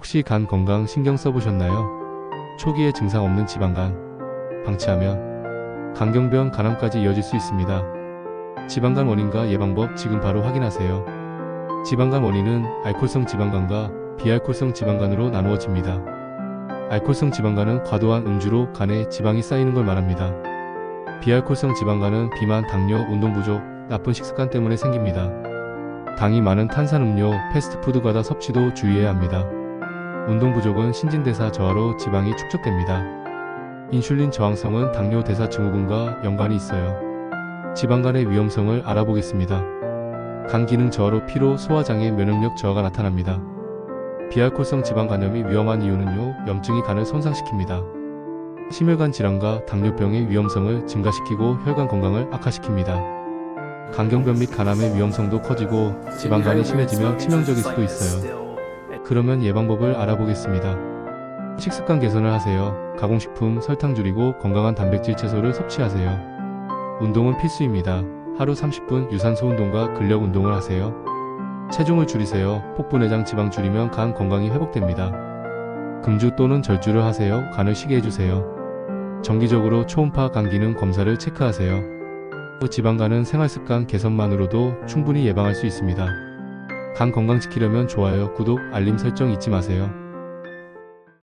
혹시 간 건강 신경 써보셨나요? 초기에 증상 없는 지방간 방치하면 간경변 간암까지 이어질 수 있습니다. 지방간 원인과 예방법 지금 바로 확인하세요. 지방간 원인은 알코올성 지방간과 비알코올성 지방간으로 나누어집니다. 알코올성 지방간은 과도한 음주로 간에 지방이 쌓이는 걸 말합니다. 비알코올성 지방간은 비만, 당뇨, 운동 부족, 나쁜 식습관 때문에 생깁니다. 당이 많은 탄산음료, 패스트푸드 과다 섭취도 주의해야 합니다. 운동 부족은 신진대사 저하로 지방이 축적됩니다. 인슐린 저항성은 당뇨 대사 증후군과 연관이 있어요. 지방 간의 위험성을 알아보겠습니다. 간 기능 저하로 피로, 소화장애, 면역력 저하가 나타납니다. 비알코올성 지방 간염이 위험한 이유는요, 염증이 간을 손상시킵니다. 심혈관 질환과 당뇨병의 위험성을 증가시키고 혈관 건강을 악화시킵니다. 간경변 및 간암의 위험성도 커지고 지방간이 심해지면 치명적일 수도 있어요. 그러면 예방법을 알아보겠습니다. 식습관 개선을 하세요. 가공식품, 설탕 줄이고 건강한 단백질 채소를 섭취하세요. 운동은 필수입니다. 하루 30분 유산소 운동과 근력 운동을 하세요. 체중을 줄이세요. 폭분해장 지방 줄이면 간 건강이 회복됩니다. 금주 또는 절주를 하세요. 간을 쉬게 해주세요. 정기적으로 초음파 간 기능 검사를 체크하세요. 지방간은 생활습관 개선만으로도 충분히 예방할 수 있습니다. 간 건강 지키려면 좋아요, 구독, 알림 설정 잊지 마세요.